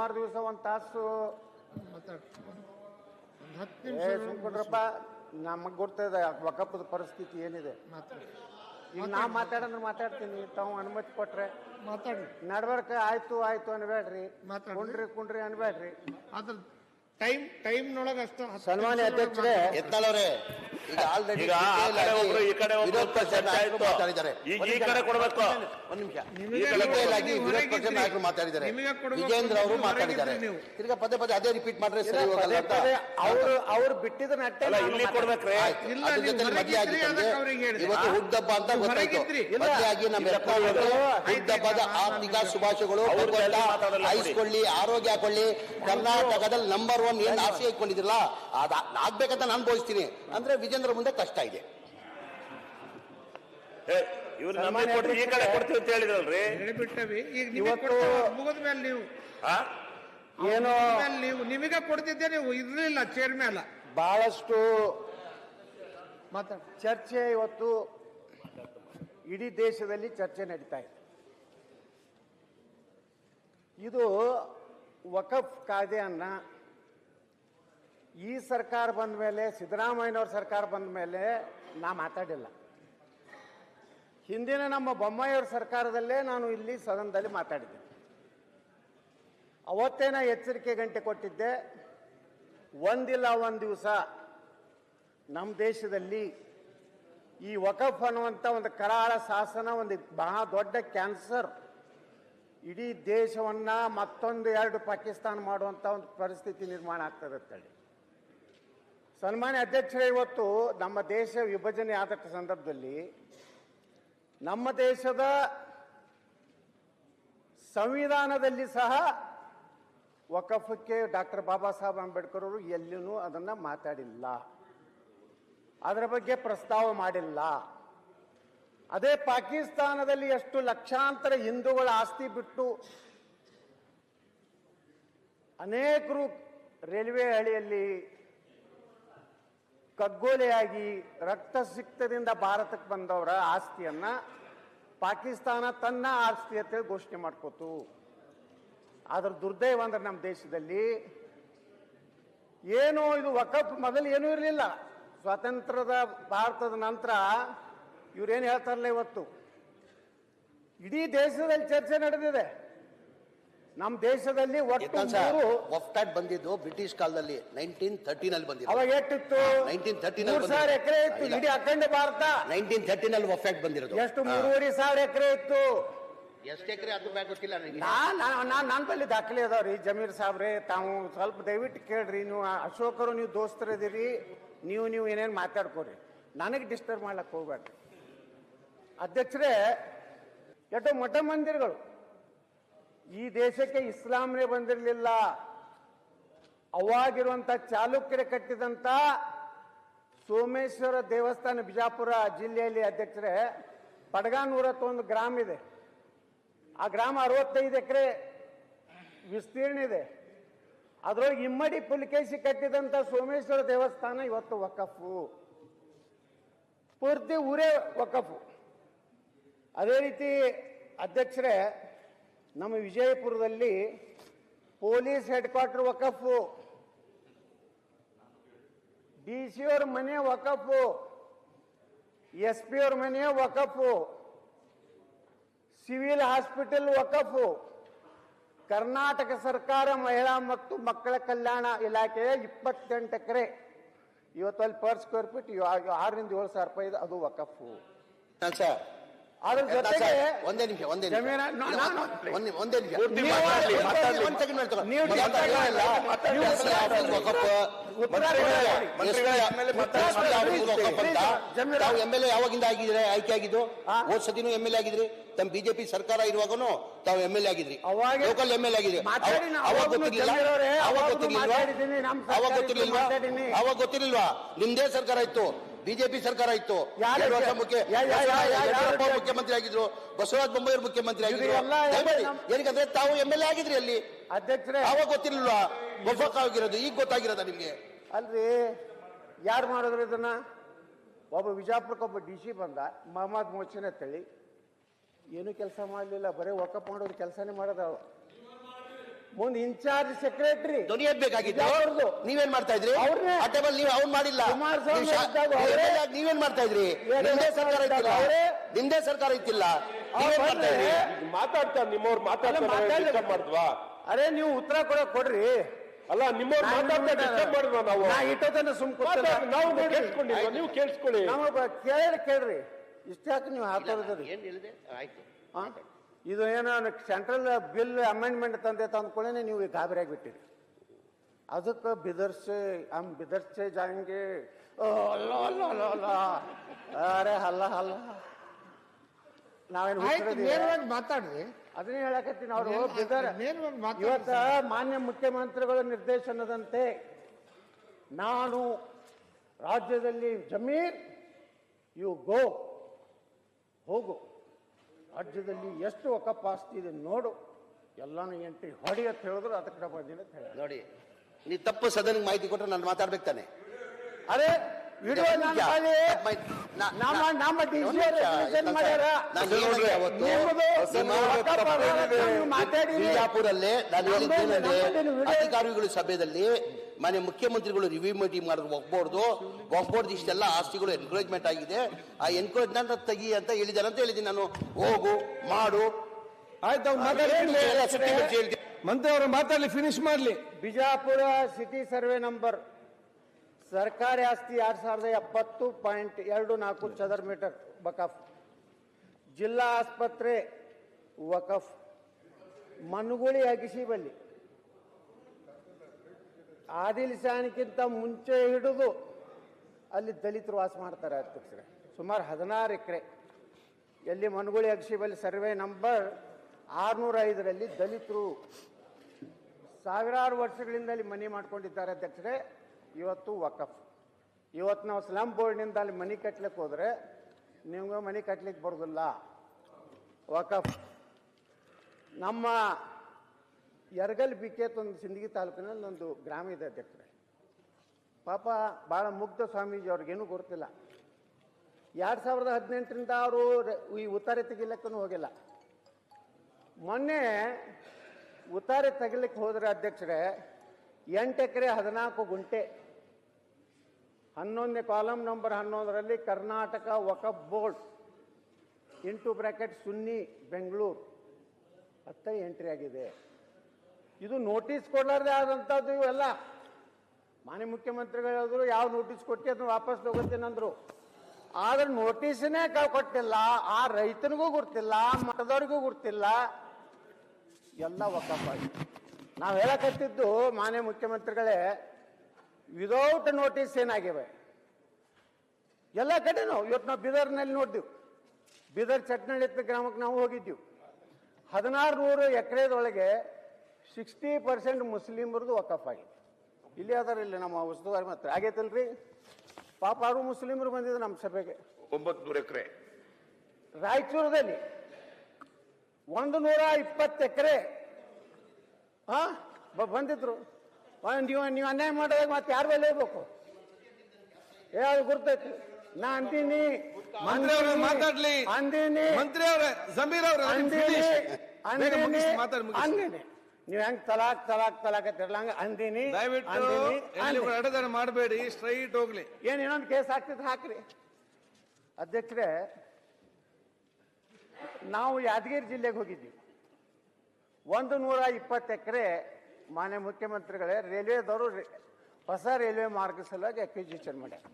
ಸುಮಾರು ದಿವಸ ಒಂದು ತಾಸು. ಸುಮ್ಕೊಂಡ್ರಪ್ಪ ನಮಗ್ ಗೊತ್ತಿದೆ ವಕಫದ ಪರಿಸ್ಥಿತಿ ಏನಿದೆ. ಈಗ ನಾ ಮಾತಾಡಂದ್ರೆ ಮಾತಾಡ್ತೀನಿ ತಾವು ಅನುಮತಿ ಕೊಟ್ರೆ. ಮಾತಾಡಿ. ನಡ್ಬರ್ಕ ಆಯ್ತು ಆಯ್ತು ಅನ್ಬೇಡ್ರಿ. ಕುಂಡ್ರಿ ಕುಂಡ್ರಿ ಅನ್ಬೇಡ್ರಿ. ಅದ್ರ ಟೈಮ್ ಟೈಮ್ನೊಳಗೆ ಅಷ್ಟು ಸನ್ಮಾನ್ಯ ಅಧ್ಯಕ್ಷರೇ, ಮಾತಾಡಿ. ಈಗ ಆಲ್ರೆಡಿ ಈಗ ಆ ಕಡೆ ಒಬ್ರು ಈ ಕಡೆ ಒಬ್ರು ವಿರೋಧ ಪಕ್ಷ ಚರ್ಚೆ ಆಯ್ತು. ಮಾತಾಡಿದ್ದಾರೆ ಈಗ ಈ ನಿಮಿಷ. ಕಡೆ ಕೊಡ್ಬೇಕು. ಒಂದ್ ನಿಮಿಷ ನಿಮಗೆ ಈ ಕಡೆ ಆಗಿ ನೀವು ವಿರೋಧ ಪಕ್ಷ ನಾಯಕರು ಮಾತಾಡಿದ್ದಾರೆ ನಿಮಗೆ ಕೊಡ್ಬೇಕು ವಿಜೇಂದ್ರ ಅವರು ನೀವು ಮಾತಾಡಿದ್ದಾರೆ ಹೊರಗಿದ್ರಿ ತಿರ್ಗಾ ಪದೇ ಪದೇ ಅದೇ ರಿಪೀಟ್ ಮಾಡ್ರೆ ಸರಿ ಹೋಗಲ್ಲ ಅಂತ ಅವ್ರು ಅವ್ರು ಬಿಟ್ಟಿದ ನಟ್ಟೆ ಅಲ್ಲ ಇಲ್ಲಿ ಮಾತಾಡ್ತೀನಿ. ಕೊಡ್ಬೇಕ್ರಿ ಆಯ್ತು. ಇಲ್ಲ, ಅದ್ರ ನೀವು ಜೊತೆಲಿ ಮದ್ವೆ ಹೊರಗಿದ್ರಿ, ಆಗಿತ್ತಂದ್ರೆ ಅದಕ್ಕೆ ಅವ್ರಿಗೆ ಹೇಳಿದೆ. ಇವತ್ತು ಅಂತ ನೀವು ಗೊತ್ತಾಯ್ತು ಹೊರಗಿದ್ರಿ. ಇಲ್ಲ. ಮದ್ವೆ ಆಗಿ ನಮ್ಮ ಇಲ್ಲ, ಯತ್ನಾಳ್ ಅವರು ಆಯ್ತು. ಆರ್ಥಿಕ ಶುಭಾಶಯಗಳು ಅವ್ರ ಭಗವಂತ ಮಾತಾಡಲ್ಲ. ಆಯ್ಸ್ಕೊಳ್ಳಿ ಆರೋಗ್ಯ ಹಾಕೊಳ್ಳಿ ಕರ್ನಾಟಕದಲ್ಲಿ ನಂಬರ್ ಒನ್ ಏನ್ ಆಸೆ ಇಟ್ಕೊಂಡಿದ್ರಲ್ಲ ಅದ ಆಗ್ಬೇಕಂತ ನಾನು ಬೋಯಿಸ್ತೀನಿ ಅಂದ್ರೆ ವಿಜೇಂದ್ರ ಮುಂದೆ ಕಷ್ಟ ಇದೆ. ಏ, ಇವ್ರು ನಮಗೆ ಸನ್ಮಾನ್ಯ ಈ ಕಡೆ ಕೊಡ್ತೀವಿ ಅಂತ ಹೇಳಿದ್ರಲ್ರಿ? ಹೇಳಿಬಿಟ್ಟವಿ. ಈಗ ಇವತ್ತು- ಮುಗಿದ ಮೇಲೆ ನೀವು? ಏನೋ ನೀವು. ನಿಮಗೆ ಕೊಡ್ತಿದ್ದೆ ನೀವು ಇರಲಿಲ್ಲ ಚೇರ್ ಮೇಲೆ. ಬಹಳಷ್ಟು ಮಾತಾಡಿ. ಚರ್ಚೆ ಇವತ್ತು ಇಡೀ ದೇಶದಲ್ಲಿ ಚರ್ಚೆ ನಡೀತಾ ಇದೆ. ಇದು ವಕಫ್ ಕಾಯ್ದೆಯನ್ನ ಈ ಸರ್ಕಾರ ಬಂದ ಮೇಲೆ, ಸಿದ್ದರಾಮಯ್ಯನವ್ರ ಸರ್ಕಾರ ಬಂದ ಮೇಲೆ ನಾ ಮಾತಾಡಿಲ್ಲ. ಹಿಂದಿನ ನಮ್ಮ ಬೊಮ್ಮಾಯಿಯವ್ರ ಸರ್ಕಾರದಲ್ಲೇ ನಾನು ಇಲ್ಲಿ ಸದನದಲ್ಲಿ ಮಾತಾಡಿದ್ದೆ. ಅವತ್ತೇ ನಾ ಎಚ್ಚರಿಕೆ ಗಂಟೆ ಕೊಟ್ಟಿದ್ದೆ, ಒಂದಿಲ್ಲ ಒಂದು ದಿವಸ ನಮ್ಮ ದೇಶದಲ್ಲಿ ಈ ವಕಫ್ ಅನ್ನುವಂಥ ಒಂದು ಕರಾಳ ಶಾಸನ, ಒಂದು ಬಹಳ ದೊಡ್ಡ ಕ್ಯಾನ್ಸರ್ ಇಡೀ ದೇಶವನ್ನು ಮತ್ತೊಂದು ಎರಡು ಪಾಕಿಸ್ತಾನ ಮಾಡುವಂಥ ಒಂದು ಪರಿಸ್ಥಿತಿ ನಿರ್ಮಾಣ ಆಗ್ತದೆ ಅಂತೇಳಿ. ಸನ್ಮಾನ್ಯ ಅಧ್ಯಕ್ಷರೇ, ಇವತ್ತು ನಮ್ಮ ದೇಶ ವಿಭಜನೆ ಆದ ಸಂದರ್ಭದಲ್ಲಿ ನಮ್ಮ ದೇಶದ ಸಂವಿಧಾನದಲ್ಲಿ ಸಹ ವಕಫಕ್ಕೆ ಡಾಕ್ಟರ್ ಬಾಬಾ ಸಾಹೇಬ್ ಅಂಬೇಡ್ಕರ್ ಅವರು ಎಲ್ಲಿನೂ ಅದನ್ನು ಮಾತಾಡಿಲ್ಲ. ಅದರ ಬಗ್ಗೆ ಪ್ರಸ್ತಾವ ಮಾಡಿಲ್ಲ. ಅದೇ ಪಾಕಿಸ್ತಾನದಲ್ಲಿ ಎಷ್ಟು ಲಕ್ಷಾಂತರ ಹಿಂದೂಗಳ ಆಸ್ತಿ ಬಿಟ್ಟು ಅನೇಕರು ರೈಲ್ವೆ ಹಳಿಯಲ್ಲಿ ಕಗ್ಗೋಲೆಯಾಗಿ ರಕ್ತಸಿಕ್ತದಿಂದ ಭಾರತಕ್ಕೆ ಬಂದವರ ಆಸ್ತಿಯನ್ನ ಪಾಕಿಸ್ತಾನ ತನ್ನ ಆಸ್ತಿ ಅಂತೇಳಿ ಘೋಷಣೆ ಮಾಡ್ಕೋತು. ಆದ್ರ ದುರ್ದೈವ ಅಂದ್ರೆ ನಮ್ಮ ದೇಶದಲ್ಲಿ ಏನೋ ಇದು ವಕಫ್ ಮೊದಲು ಏನೂ ಇರಲಿಲ್ಲ. ಸ್ವಾತಂತ್ರ್ಯದ ಭಾರತದ ನಂತರ ಇವ್ರೇನು ಹೇಳ್ತಾರಲ್ಲ ಇವತ್ತು? ಇಡೀ ದೇಶದಲ್ಲಿ ಚರ್ಚೆ ನಡೆದಿದೆ. ನಮ್ಮ ದೇಶದಲ್ಲಿ ಒಟ್ಟು ಮೂರು ವಫ್ಟಾಟ್ ಬಂದಿದ್ದು ಬ್ರಿಟಿಷ್ ಕಾಲದಲ್ಲಿ ನೈನ್ಟೀನ್ ತರ್ಟಿನಲ್ಲಿ ಬಂದಿದ್ದು. ಅವಾಗ ಎಷ್ಟಿತ್ತು 1939 ಮೂರು ಸಾವಿರ ಎಕರೆ ಇತ್ತು ಇಲ್ಲ. ಇಡೀ ಅಖಂಡ ಭಾರತ. ನೈನ್ಟೀನ್ ತರ್ಟಿನಲ್ಲಿ ಒಫ್ಟಾಟ್ ಬಂದಿರೋದು. ಎಷ್ಟು ಮೂರುವರೆ ಸಾವಿರ ಎಕರೆ ಇತ್ತು. ಎಷ್ಟು ಎಕರೆ ಅದು ಬ್ಯಾಗ್ ಗೊತ್ತಿಲ್ಲ ನನಗೆ ನಾನು ನಾನ್ ನನ್ನ ಬಳಿ ದಾಖಲೆ ಅದಾವ್ರಿ ಜಮೀರ್ ಸಾಬ್ರೆ. ತಾವು ಸ್ವಲ್ಪ ದಯವಿಟ್ಟು ಕೇಳ್ರಿ ನೀವು ಅಶೋಕರು ನೀವು ದೋಸ್ತರದಿರಿ ನೀವು ನೀವು ಏನೇನು ಮಾತಾಡ್ಕೋರಿ. ನನಗೆ ಡಿಸ್ಟರ್ಬ್ ಮಾಡ್ಲಕ್ಕೆ ಹೋಗ್ಬೇಡ್ರಿ. ಅಧ್ಯಕ್ಷರೇ ಎಷ್ಟೋ ಮಠ ಮಂದಿರಗಳು ಈ ದೇಶಕ್ಕೆ ಇಸ್ಲಾಂನೇ ಬಂದಿರಲಿಲ್ಲ. ಅವಾಗಿರುವಂಥ ಚಾಲುಕ್ಯರು ಕಟ್ಟಿದಂತ ಸೋಮೇಶ್ವರ ದೇವಸ್ಥಾನ ಬಿಜಾಪುರ ಜಿಲ್ಲೆಯಲ್ಲಿ ಅಧ್ಯಕ್ಷರೇ ಪಡಗಾನೂರ ಒಂದು ಗ್ರಾಮ ಇದೆ. ಆ ಗ್ರಾಮ ಅರವತ್ತೈದು ಎಕರೆ ವಿಸ್ತೀರ್ಣ ಇದೆ. ಅದರೊಳಗೆ ಇಮ್ಮಡಿ ಪುಲಿಕೇಶಿ ಕಟ್ಟಿದಂತ ಸೋಮೇಶ್ವರ ದೇವಸ್ಥಾನ ಇವತ್ತು ವಕಫು. ಪೂರ್ತಿ ಊರೇ ವಕಫು. ಅದೇ ರೀತಿ ಅಧ್ಯಕ್ಷರೇ ನಮ್ಮ ವಿಜಯಪುರದಲ್ಲಿ ಪೊಲೀಸ್ ಹೆಡ್ ಕ್ವಾರ್ಟರ್ ವಕಫು. ಡಿ ಸಿ ಅವ್ರ ಮನೆ ವಕಫು. ಎಸ್ ಪಿ ಅವ್ರ ಮನೆ ವಕಫು. ಸಿವಿಲ್ ಹಾಸ್ಪಿಟಲ್ ವಕಫು. ಕರ್ನಾಟಕ ಸರ್ಕಾರ ಮಹಿಳಾ ಮತ್ತು ಮಕ್ಕಳ ಕಲ್ಯಾಣ ಇಲಾಖೆಯ ಇಪ್ಪತ್ತೆಂಟು ಎಕರೆ. ಇವತ್ತು ಅಲ್ಲಿ ಪರ್ ಸ್ಕ್ವೇರ್ ಫೀಟ್ ಆರರಿಂದ ಏಳು ಸಾವಿರ ರೂಪಾಯಿ ಅದು ವಕಫು. ಸರ್. ಅದ್ರ ಜೊತೆಗೆ ಒಂದೇ ನಿಮಿಷ ಒಂದೇ ನಿಮಿಷ. ಒಂದ್- ನಿಮಿಷ ಒಂದ್ ಹೇಳ್ತೇನೆ. ನೀವು ತಾವು ಎಂ ಎಲ್ ಎ ಯಾವಾಗಿಂದ ಆಗಿದ್ರೆ ಆಯ್ಕೆ ಆಗಿದ್ದು? ಆ? ಹೋದ್ ಸತಿನೂ ಎಂ ಎಲ್ ಎ ಆಗಿದ್ರಿ. ತಮ್ಮ ಬಿಜೆಪಿ ಸರ್ಕಾರ ಇರುವಾಗನು ತಾವು ಎಂ ಎಲ್ ಎ ಆಗಿದ್ರಿ. ಅವಾಗ- ಲೋಕಲ್ ಎಂ ಎಲ್ ಎ ಆಗಿದ್ರಿ. ಅವಾಗ ಗೊತ್ತಿರ್ಲಿಲ್ಲ? ಅವಾಗ ಗೊತ್ತಿರ್ಲಿಲ್ವಾ? ಅವಾಗ ಗೊತ್ತಿರ್ಲಿಲ್ವಾ? ಅವಾಗ ಗೊತ್ತಿರ್ಲಿಲ್ವಾ? ನಿಮ್ದೇ ಸರ್ಕಾರ ಇತ್ತು. ಬಿಜೆಪಿ ಸರ್ಕಾರ ಇತ್ತು. ಯಾರು- ಎರಡು ವರ್ಷ ಮುಖ್ಯ ಯಾ- ಯಾ- ಯಾ- ಯಾ- ಯಡಿಯೂರಪ್ಪ ಯಾರು- ಮುಖ್ಯಮಂತ್ರಿ ಆಗಿದ್ರು ಬಸವರಾಜ ಬೊಮ್ಮಾಯಿ ಮುಖ್ಯಮಂತ್ರಿ ಆಗಿದ್ರು. ಇದೆಲ್ಲ ದಯಮಾಡಿ, ಏನಕ್ಕಂದ್ರೆ ತಾವು ಎಂ ಎಲ್ ಎ ಆಗಿದ್ರಿ ಅಲ್ಲಿ. ಅಧ್ಯಕ್ಷರೇ. ಅವಾಗ ಗೊತ್ತಿರಲಿಲ್ಲ ಒಬ್ಬಕ್ಕ ಆಗಿರೋದು ಈಗ ಗೊತ್ತಾಗಿರೋದ ನಿಮ್ಗೆ? ಅಲ್ರಿ ಯಾರು ಮಾಡಿದ್ರು ಇದನ್ನ? ಒಬ್ಬ ವಿಜಾಪುರಕ್ಕೆ ಒಬ್ಬ ಡಿ ಸಿ ಬಂದ ಮಹಮ್ಮದ್ ಮೋಚಿನ್ ಅಂತೇಳಿ. ಏನು ಕೆಲಸ ಮಾಡಲಿಲ್ಲ ಬರೀ ಒಕ್ಕಪ್ಪ ಮಾಡೋದು ಕೆಲಸನೇ ಮಾಡೋದು ಮುಂದ್ ಇನ್ಚಾರ್ಜ್ ಸೆಕ್ರೆಟರಿ. ಧ್ವನಿ ಎತ್ತಬೇಕಾಗಿತ್ತು ಅವ್ರದ್ದು ನೀವೇನ್ ಮಾಡ್ತಾ ಇದ್ರಿ? ಅವ್ರನ್ನೇ. ಆ ಟೇಬಲ್ ನೀವು ಅವ್ನು ಮಾಡಿಲ್ಲ. ಕುಮಾರಸ್ವಾಮಿ ನೀವು ಶಾ- ಇದ್ದಾಗ ಅವರೇ. MLA ಆಗಿ ನೀವೇನ್ ಮಾಡ್ತಾ ಇದ್ರಿ? ನಿಮ್ದೇ ಸರ್ಕಾರ ಇದ್ದಾಗ ಇತ್ತಿಲ್ಲ ಅವರೇ. ನಿಮ್ದೇ ಸರ್ಕಾರ ಇತ್ತಿಲ್ಲ. ನೀವೇನ್ ಮಾಡ್ತಾ ಇದ್ರಿ? ಮಾತಾಡ್ತಾರೆ ನಿಮ್ಮವ್ರು ಅಲ್ಲ, ಮಾತಾಡ್ಲಿ. ಮಾತಾಡ್ತಾರೆ ಮಾಡಿದ್ವಾ? ಅರೆ ನೀವು ಉತ್ತರ ಕೊಡ ಕೊಡ್ರಿ. ಅಲ್ಲ ನಿಮ್ಮವ್ರು ಮಾತಾಡ್ತಾ ಡಿಸ್ಟರ್ಬ್ ಮಾಡಿದ್ವಾ ನಾವು? ನಾ ಇಟ್ಟೋತನ ಸುಮ್ ಮಾತಾಡ್- ನಾವು ಕೇಳಿಸ್ಕೊಂಡಿಲ್ವಾ? ನೀವು ಕೇಳಿಸ್ಕೊಳ್ಳಿ. ನಾವು ಕೇಳಿ ಕೇಳ್ರಿ. ಇಷ್ಟಾಕ ನೀವು ಹಾಕೋದ್ರಿ ಏನ್ ಹೇಳಿದೆ? ಆಯ್ತು? ಇದು ಏನೋ ಸೆಂಟ್ರಲ್ ಬಿಲ್ ಅಮೆಂಡ್ಮೆಂಟ್ ತಂದೆ ತಂದ್ಕೊಳ್ಳೇನೆ ನೀವು ಈಗ ಗಾಬರಿ ಆಗಿಬಿಟ್ಟಿರಿ ಅದಕ್ಕೆ ಬಿದರ್ಸೆ ಆಮ್ ಬಿದರ್ಸೆ ಜಾಂಗೆ ಓ, ಅಲ್ಲ ಅಲ್ಲ ಅಲ್ಲ ಅಲ್ಲ. ಅರೆ ನಾವೇನು ನೇರವಾಗಿ ಮಾತಾಡ್ರಿ. ಅದನ್ನೇ ಹೇಳಕತ್ತೀನಿ ಅವರು. ಬಿದರ್ ಇವತ್ತ ಮಾನ್ಯ ಮುಖ್ಯಮಂತ್ರಿಗಳ ನಿರ್ದೇಶನದಂತೆ ನಾನು ರಾಜ್ಯದಲ್ಲಿ ಜಮೀರ್ ಯು ಗೋ ಹೋಗು. ರಾಜ್ಯದಲ್ಲಿ ಎಷ್ಟು ಒಕ್ಕಪ್ಪ ಆಸ್ತಿ ಇದೆ ನೋಡು ಎಲ್ಲಾನು ಎಂಟ್ರಿ ಹೊಡಿ ಅಂತ ಹೇಳಿದ್ರು ಅದಕ್ಕೆ ಬಂದಿಲ್ಲ ಅಂತ ಹೇಳಿ ನೋಡಿ ನೀ ತಪ್ಪು ಸದನಿಗೆ ಮಾಹಿತಿ ಕೊಟ್ಟರೆ ನಾನು ಮಾತಾಡ್ಬೇಕು ತಾನೆ ಅರೆ ವಿಡಿಯೋ ನಿಜ. ತಪ್ಪು ಮಾಹಿತಿ- ನಾ- ನಮ್ಮ ಮಾಡ್ಯಾರ ನಾನು? ನಿಮ್ಮದು ನೀವು ಮಾತಾಡಿರಿ. ಬಿಜಾಪುರಲ್ಲೇ ನಾನು ಹೇಳಿದ್ದೇನೆಂದ್ರೆ ಅಧಿಕಾರಿಗಳ ಸಭೆಯಲ್ಲಿ ಮಾನ್ಯ ಮುಖ್ಯಮಂತ್ರಿಗಳು ರಿವ್ಯೂ ಮೀಟಿಂಗ್ ಮಾಡಿದ್ರು ಒಗ್ಬೋರ್ದು. ಒಗ್ಬೋರ್ದು ಇಷ್ಟೆಲ್ಲ ಆಸ್ತಿಗಳು ಎನ್ಕರೇಜ್ಮೆಂಟ್ ಆಗಿದೆ. ಆ ಎನ್ಕರೇಜ್ಮೆಂಟ್ ತೆಗಿ ಅಂತ ಹೇಳಿದ್ದಾರೆ ಅಂತ ಹೇಳಿದ್ದೀನಿ ನಾನು. ಹೋಗು ಮಾಡು. ಆಯ್ತು. ಮಂತ್ರಿ ಅವರು ಮಾತಾಡ್ಲಿ ಫಿನಿಶ್ ಮಾಡಲಿ. ಬಿಜಾಪುರ ಸಿಟಿ ಸರ್ವೆ ನಂಬರ್ ಸರ್ಕಾರಿ ಆಸ್ತಿ ಎರಡ್ ಸಾವಿರದ ಎಪ್ಪತ್ತು ಪಾಯಿಂಟ್ ಎರಡು ನಾಲ್ಕು ಚದರ್ ಮೀಟರ್. ವಕಫ್. ಜಿಲ್ಲಾ ಆಸ್ಪತ್ರೆ. ವಕಫ್. ಮನುಗುಳಿ ಅಗಿಸಿಬಲ್ಲಿ ಆದಿಲ್ ಶಾನ್ಕಿಂತ ಮುಂಚೆ ಹಿಡಿದು ಅಲ್ಲಿ ದಲಿತರು ವಾಸ ಮಾಡ್ತಾರೆ ಅಧ್ಯಕ್ಷರೇ ಸುಮಾರು ಹದಿನಾರು ಎಕರೆ. ಎಲ್ಲಿ ಮನಗುಳಿ ಅಗಿಸಿಬಲ್ಲಿ ಸರ್ವೆ ನಂಬರ್ ಆರುನೂರ ಐದರಲ್ಲಿ ದಲಿತರು ಸಾವಿರಾರು ವರ್ಷಗಳಿಂದ ಅಲ್ಲಿ ಮನೆ ಮಾಡ್ಕೊಂಡಿದ್ದಾರೆ ಅಧ್ಯಕ್ಷರೇ. ಇವತ್ತು ವಕಫ್. ಇವತ್ತು ನಾವು ಸ್ಲಮ್ ಬೋರ್ಡ್ನಿಂದ ಅಲ್ಲಿ ಮನೆ ಕಟ್ಲಿಕ್ಕೆ ಹೋದರೆ ನಿಮ್ಗೆ ಮನೆ ಕಟ್ಲಿಕ್ಕೆ ಬರೋದಿಲ್ಲ. ವಕಫ್. ನಮ್ಮ ಯರಗಲ್ ಬಿಕೇತ್ ಒಂದು ಸಿಂದಗಿ ತಾಲೂಕಿನಲ್ಲಿ ಒಂದು ಗ್ರಾಮ ಇದೆ ಅಧ್ಯಕ್ಷರೇ. ಪಾಪ ಭಾಳ ಮುಗ್ಧ ಸ್ವಾಮೀಜಿ ಅವ್ರಿಗೇನು ಗೊತ್ತಿಲ್ಲ. ಎರಡು ಸಾವಿರದ ಹದಿನೆಂಟರಿಂದ ಅವರು ಈ ಉತ್ತಾರೆ ತೆಗಿಲಿಕ್ಕೂ ಹೋಗಿಲ್ಲ. ಮೊನ್ನೆ ಉತ್ತಾರೆ ತೆಗಿಲಿಕ್ಕೆ ಹೋದ್ರೆ ಅಧ್ಯಕ್ಷರೇ, ಎಂಟು ಎಕರೆ ಹದಿನಾಲ್ಕು ಗುಂಟೆ, ಹನ್ನೊಂದನೇ ಕಾಲಮ್ ನಂಬರ್ ಹನ್ನೊಂದರಲ್ಲಿ Karnataka Waqf board, into bracket Sunni, Bengaluru ಅತ್ತ ಎಂಟ್ರಿ ಆಗಿದೆ. ಇದು ನೋಟಿಸ್ ಕೊಡಲಾರ್ದೆ ಆದಂಥದ್ದು ಇವೆಲ್ಲ. ಮಾನ್ಯ ಮುಖ್ಯಮಂತ್ರಿಗಳು ಹೇಳಿದ್ರು, ಯಾವ ನೋಟಿಸ್ ಕೊಟ್ಟಿ ಅದನ್ನು ವಾಪಸ್ ತಗೋತೀನಿ ಅಂದರು. ಆದ್ರೆ ನೋಟಿಸ್ನೇ ಕೊಟ್ಟಿಲ್ಲ, ಆ ರೈತನಿಗೂ ಗುರ್ತಿಲ್ಲ ಮಠದವ್ರಿಗೂ ಗುರ್ತಿಲ್ಲ. ಎಲ್ಲ ಆಗಿದೆ ನಾವು ಹೇಳಕತ್ತಿದ್ದು, ಮಾನ್ಯ ಮುಖ್ಯಮಂತ್ರಿಗಳೇ ವಿದೌಟ್ ನೋಟಿಸ್ ಏನಾಗಿವೆ? ಎಲ್ಲ ಕಡೆನೂ, ಇವತ್ತು ನಾವು ಬೀದರ್ನಲ್ಲಿ ನೋಡಿದ್ವಿ. ಬೀದರ್ ಚಟ್ನಳ್ಳಿ ಗ್ರಾಮಕ್ಕೆ ನಾವು ಹೋಗಿದ್ದೀವಿ. ಹದಿನಾರು ನೂರು ಎಕರೆದೊಳಗೆ ಸಿಕ್ಸ್ಟಿ ಪರ್ಸೆಂಟ್ ಮುಸ್ಲಿಮರದು ವಕಫ್ ಆಗಿದೆ. ಇಲ್ಲಿ ಅದಾರ ಇಲ್ಲಿ ನಮ್ಮ ಉಸ್ತುವಾರಿ ಮಾತ್ರ. ಆಗೈತಲ್ರಿ? ಪಾಪ ಅವರು ಮುಸ್ಲಿಮರು ಬಂದಿದ್ರು ನಮ್ಮ ಸಭೆಗೆ. ಒಂಬತ್ತು ನೂರು ಎಕರೆ. ರಾಯಚೂರದಲ್ಲಿ ಒಂದು ನೂರ ಇಪ್ಪತ್ತು ಎಕರೆ ಹಾ ಬಂದಿದ್ರು. ನೀವು ನೀವು ಅನ್ಯಾಯ ಮಾಡಿದಾಗ ಮತ್ತೆ ಯಾರ ಮೇಲೆ ಇರ್ಬೇಕು? ಏ ಅದು ಗುರ್ತೈತಿ ನಾ ಅಂತೀನಿ ಮಂತ್ರಿ ಅವ್ರೆ ಅಂತೀನಿ, ಮಾತಾಡ್ಲಿ. ಅಂತೀನಿ ಮಂತ್ರಿ ಅವ್ರ ಜಮೀರ್ ಅವ್ರೆ ಅಂದಿನಿ ಅಂದಿನಿ ಮುಗಿಸಿ, ಮಾತಾಡಿ ಮುಗಿಸಿ. ಅಂದಿನಿ. ನೀವು ಹೆಂಗ್ ತಲಾಕ್ ತಲಾಕ್ ತಲಾಕ್ ತಿರ್ಲಂಗ ಅಂದಿನಿ ದಯವಿಟ್ಟು ಅಂದಿನಿ, ಎಲ್ಲಿ ಅಂದಿನಿ. ಅಡದಾನ ಮಾಡಬೇಡಿ ಸ್ಟ್ರೈಟ್ ಹೋಗ್ಲಿ. ಏನ್ ಇನ್ನೊಂದು ಕೇಸ್ ಆಗ್ತಿದ್ರೆ ಹಾಕ್ರಿ. ಅಧ್ಯಕ್ಷರೇ ನಾವು ಯಾದಗಿರಿ ಜಿಲ್ಲೆಗೆ ಹೋಗಿದ್ವಿ ಒಂದು ನೂರ ಇಪ್ಪತ್ತು ಎಕರೆ ಮಾನ್ಯ ಮುಖ್ಯಮಂತ್ರಿಗಳೇ ರೈಲ್ವೆದವರು ರೇ- ಹೊಸ ರೈಲ್ವೆ ಮಾರ್ಗ ಸಲುವಾಗಿ ಅಕ್ವಿಜಿಷನ್ ಮಾಡ್ಯಾರ.